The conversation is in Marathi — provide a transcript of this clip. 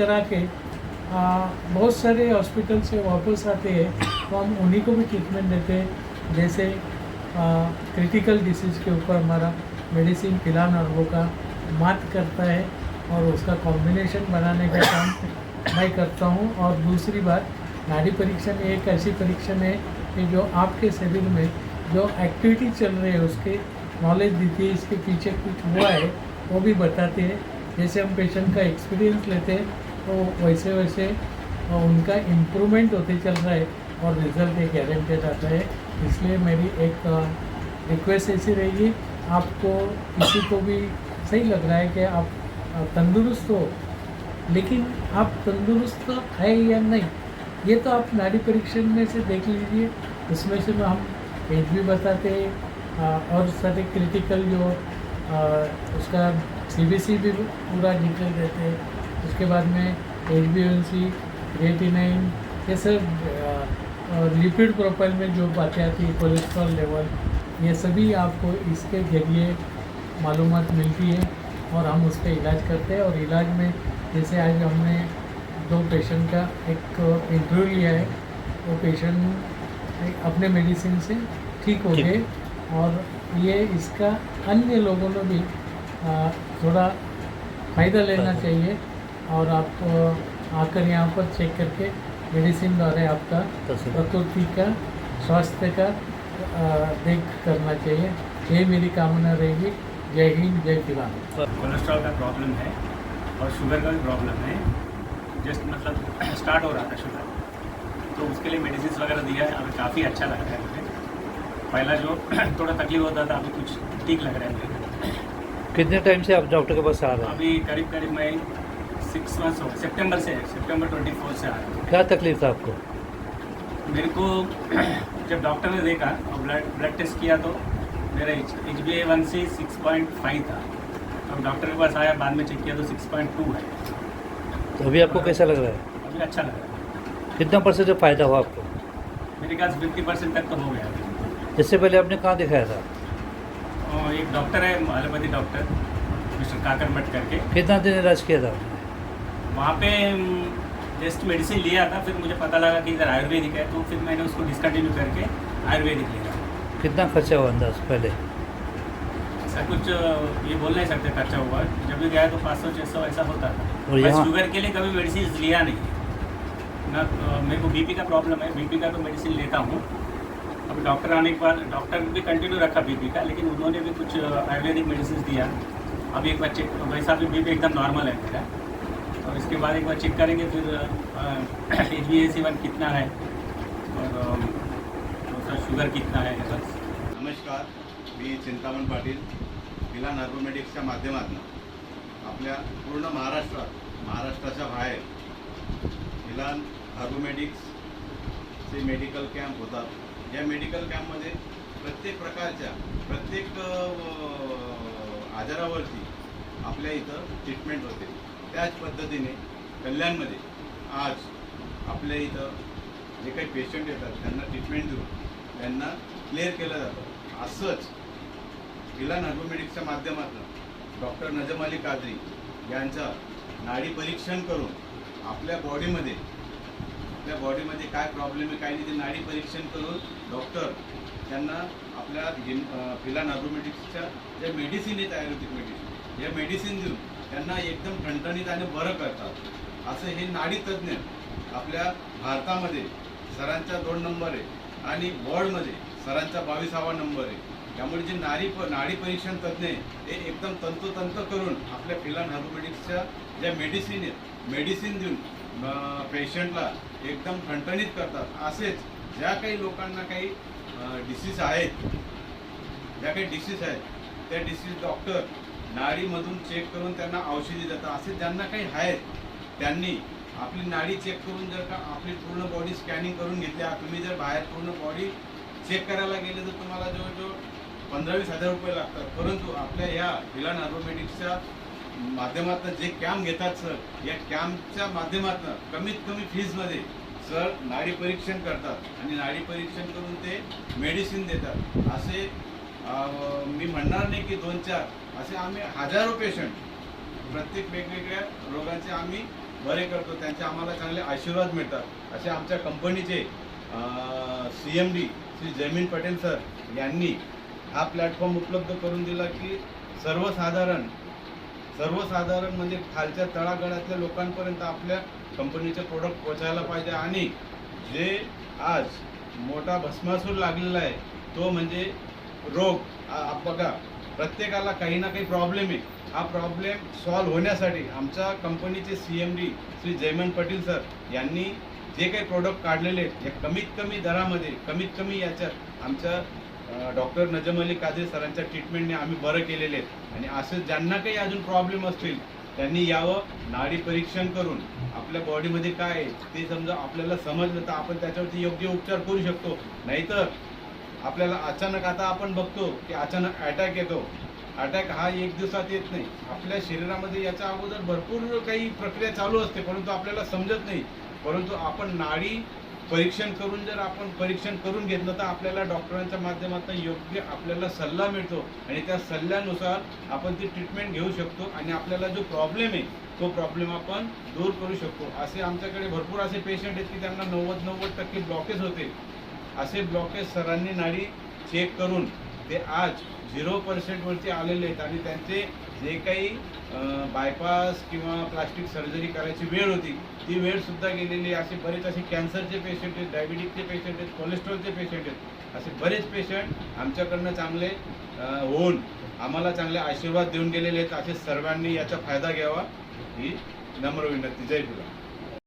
करा के आ, बहुत सारे हॉस्पिटल से वापस आते हैं तो हम उन्हीं को भी ट्रीटमेंट देते हैं। जैसे आ, क्रिटिकल डिसीज़ के ऊपर हमारा मेडिसिन पिला नर्वो का मात करता है और उसका कॉम्बिनेशन बनाने का काम मैं करता हूँ। और दूसरी बात नाड़ी परीक्षण एक ऐसी परीक्षण है कि जो आपके शरीर में जो एक्टिविटी चल रही है उसके नॉलेज देती है इसके पीछे कुछ हुआ है वो भी बताते हैं। जैसे हम पेशेंट का एक्सपीरियंस लेते हैं तो वैसे वैसे उनका इम्प्रूवमेंट होते चल रहा है और रिज़ल्ट एक गारंटेड आता है। इसलिए मेरी एक रिक्वेस्ट ऐसी रहेगी, आपको किसी को भी सही लग रहा है कि आप तंदुरुस्त हो, लेकिन आप तंदुरुस्त है या नहीं, ये तो आप नाड़ी परीक्षण में से देख लीजिए। उसमें से हम एज भी बताते हैं और सारे क्रिटिकल जो उसका सी भी पूरा डिटेल देते हैं। उसके बाद में H B N C eighty nine ये सब लिपिड प्रोफ़ाइल में जो बातें आती है कोलेस्ट्रॉल लेवल ये सभी आपको इसके ज़रिए मालूम मिलती है और हम उसका इलाज करते हैं। और इलाज में जैसे आज हमने दो पेशेंट का एक इंटरव्यू लिया है वो पेशेंट अपने मेडिसिन से ठीक हो गए और ये इसका अन्य लोगों में भी थोड़ा फ़ायदा लेना चाहिए। और आप आकर यहाँ पर चेक करके मेडिसिन द्वारा आपका प्रकृति का स्वास्थ्य का देख करना चाहिए। ये मेरी कामना रहेगी। जय हिंद जय फ़िलहाल कोलेस्ट्रॉल का प्रॉब्लम है और शुगर का भी प्रॉब्लम है। जस्ट मतलब स्टार्ट हो रहा था शुगर तो उसके लिए मेडिसिन वगैरह दिया है। अभी काफ़ी अच्छा लग रहा है मुझे। पहला जो थोड़ा तकलीफ़ होता था अभी कुछ ठीक लग रहा है मुझे। कितने टाइम से आप डॉक्टर के पास आ रहे हैं? अभी करीब करीब मैं सिक्स मंथ्स हो सितंबर से सितंबर ट्वेंटी फोर से आ रहा हूँ। क्या तकलीफ़ था आपको? मेरे को जब डॉक्टर ने देखा और ब्लड ब्लड टेस्ट किया तो मेरा H B A one C six point five था। अब डॉक्टर के पास आया बाद में चेक किया तो सिक्स पॉइंट टू है। तो अभी आपको कैसा लग रहा है? अभी अच्छा लग रहा है। कितना परसेंट फ़ायदा हुआ आपको? मेरे ख्याल से फिफ्टी परसेंट तक तो हो गया। इससे पहले आपने कहाँ दिखाया था? एक डॉक्टर है allopathy doctor mister Kakar Bhatt करके। कितना दिन इलाज किया था? वहाँ पे जस्ट मेडिसिन लिया था फिर मुझे पता लगा कि इधर आयुर्वेदिक है तो फिर मैंने उसको डिसकंटिन्यू करके आयुर्वेदिक लिया। कितना खर्चा हुआ अंदाज पहले? ऐसा कुछ ये बोल नहीं सकते खर्चा हुआ। जब भी गया तो पाँच सौ छः सौ ऐसा होता था। और शुगर के लिए कभी मेडिसिन लिया नहीं। ना मेरे को बीपी का प्रॉब्लम है। बीपी का तो मेडिसिन लेता हूँ। अब डॉक्टर आने के बाद डॉक्टर भी कंटिन्यू रखा बीपी का लेकिन उन्होंने भी कुछ आयुर्वेदिक मेडिसिन दिया। अभी एक बच्चे वैसा भी बीपी एकदम नॉर्मल है मेरा। और इसके बाद एक बार चेक करेंगे फिर H B A C one कितना है और अ, शुगर कितना है बस। नमस्कार मी चिंतामण पाटील विला नर्वोमेडिक्सच्या माध्यमातून. आपल्या पूर्ण महाराष्ट्रात महाराष्ट्राच्या बाहेर विलान नर्वोमेडिक्सचे मेडिकल कॅम्प होतात. या मेडिकल कॅम्पमध्ये प्रत्येक प्रकारच्या प्रत्येक आजारावरती आपल्या इथं ट्रीटमेंट होते. त्याच पद्धतीने कल्याणमध्ये आज आपल्या इथं जे काही पेशंट येतात त्यांना ट्रीटमेंट देऊन त्यांना क्लिअर केलं जातं. असंच विला नर्वोमेडिक्सच्या माध्यमातून डॉक्टर नजम अली कादरी यांचं नाडी परीक्षण करून आपल्या बॉडीमध्ये आपल्या बॉडीमध्ये काय प्रॉब्लेम आहे काय नाही ते नाडी परीक्षण करून डॉक्टर त्यांना आपल्या फिलान अं, फिला नर्वोमेडिक्सच्या ज्या मेडिसिन आहेत आयुर्वेदिक मेडिसिन या मेडिसिन देऊन त्यांना एकदम ठणठणीत आणि बरं करतात असं हे नाडी तज्ज्ञ आपल्या भारतामध्ये सरांचा दोन नंबर आहे आणि वर्ल्डमध्ये सरांचा बावीसावा नंबर. आहे त्यामुळे जे नारी प नाडी परीक्षण तज्ज्ञ आहे ते एकदम तंतोतंत करून आपल्या फिला नर्वोमेडिक्सच्या ज्या मेडिसिन आहेत मेडिसिन देऊन पेशंटला एकदम ठणठणीत करतात. असेच ज्या काही लोकांना काही डिसीज आहेत ज्या काही डिसीज आहेत त्या डिसीज डॉक्टर नाडीमधून चेक करून त्यांना औषधी देतात. असे ज्यांना काही आहेत त्यांनी आपली नाडी चेक करून जर का आपली पूर्ण बॉडी स्कॅनिंग करून घेतल्या तुम्ही जर बाहेर पूर्ण बॉडी चेक करायला गेले तर तुम्हाला जवळजवळ पंधरा वीस हजार रुपये लागतात. परंतु आपल्या या हिला नर्वोमेडिक्सच्या माध्यमातून जे कॅम्प घेतात सर या कॅम्पच्या माध्यमातून कमीत कमी फीजमध्ये सर नाडी परीक्षण करतात. आणि नाडी परीक्षण करून ते मेडिसिन देतात. असे मी म्हणणार नाही की दोन चार असे आम्ही हजारो पेशंट प्रत्येक वेगवेगळ्या रोगांचे आम्ही बरे करतो. त्यांचे आम्हाला चांगले आशीर्वाद मिळतात. असे आमच्या कंपनीचे C M D Shri Jaymin Patel sir यांनी हा प्लॅटफॉर्म उपलब्ध करून दिला की सर्वसाधारण सर्वसाधारण म्हणजे खालच्या तळागाळातल्या लोकांपर्यंत आपल्या कंपनीचे प्रोडक्ट पोचायला पाहिजे. आणि जे आज मोठा भस्मासूर लागलेला आहे तो म्हणजे रोग बघा प्रत्येकाला काही ना काही प्रॉब्लेम आहे. हा प्रॉब्लेम सॉल्व्ह होण्यासाठी आमच्या कंपनीचे C M D Shri Jayman Patil sir यांनी जे काही प्रोडक्ट काढलेले आहेत हे कमीत कमी दरामध्ये कमीत कमी याच्यात आमच्या डॉक्टर नजम अली कादरी सरांच्या ट्रीटमेंटने आम्ही बरं केलेले आहेत. आणि असं ज्यांना काही अजून प्रॉब्लेम असतील त्यांनी यावं नाडी परीक्षण करून आपल्या बॉडीमध्ये काय आहे ते समजा आपल्याला समजलं तर आपण त्याच्यावरती योग्य उपचार करू शकतो. नाहीतर आपल्याला अचानक आता आपण बघतो की अचानक अटॅक येतो. अटॅक हा एक दिवसात येत नाही. आपल्या शरीरामध्ये याच्या अगोदर भरपूर काही प्रक्रिया चालू असते परंतु आपल्याला समजत नाही. परंतु आपण नाडी परीक्षण करून जर आपण परीक्षण करून घेतलं तर आपल्याला डॉक्टरांच्या माध्यमातून योग्य आपल्याला सल्ला मिळतो आणि त्या सल्ल्यानुसार आपण ती ट्रीटमेंट घेऊ शकतो आणि आपल्याला जो प्रॉब्लेम आहे तो प्रॉब्लेम आपण दूर करू शकतो. असे आमच्याकडे भरपूर असे पेशंट आहेत की त्यांना नव्वद नव्वद टक्के ब्लॉकेज होते. असे ब्लॉकेज सरांनी नाडी चेक करून ते आज झिरो पर्सेंटवरती आलेले आहेत आणि त्यांचे जे काही बायपास किंवा प्लास्टिक सर्जरी करायची वेळ होती ती वेळसुद्धा गेलेली आहे. असे बरेच असे कॅन्सरचे पेशंट आहेत डायबिटीकचे पेशंट आहेत कोलेस्ट्रॉलचे पेशंट आहेत. असे बरेच पेशंट आमच्याकडनं चांगले होऊन आम्हाला चांगले आशीर्वाद देऊन गेलेले आहेत. असे सर्वांनी याचा फायदा घ्यावा. ही नम्र विनंती. जय तुला